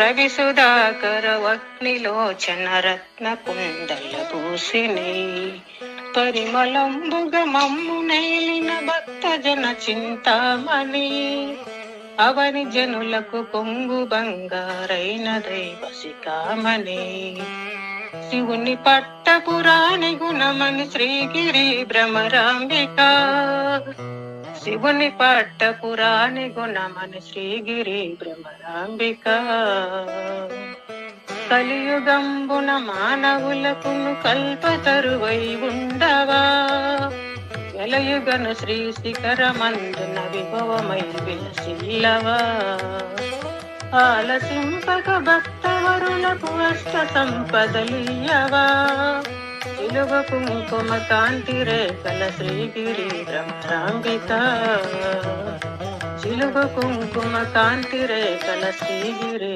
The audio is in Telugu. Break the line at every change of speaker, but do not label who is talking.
రవి సుధాకర వగ్నిలోచన రత్న కుండల పరిమళంబుగ మమ్ము నేలిన భక్త జన చింతామణి. అవని జనులకు పొంగు బంగారైన దైవ శిఖామణి. శివుని పట్ట పురాణి గుణమని శ్రీగిరి భ్రమరాంబిక. శివుని పట్ట పురాణి గుణమని శ్రీగిరి భ్రమరాంబిక కలియుగంబున మానవులకును కల్పతరువై ఉండవా? వెలయుగను శ్రీ శిఖరమందున విభవమై విలసిల్లవా? ఆలసింపక భక్తవరులకు అష్ట సంపదలియవా ఇలువ కుంకుమ కాంతి రేఖల శ్రీగిరి భ్రమరాంబిక చిలువ కుంకుమ కాంతి రేఖల శ్రీగిరి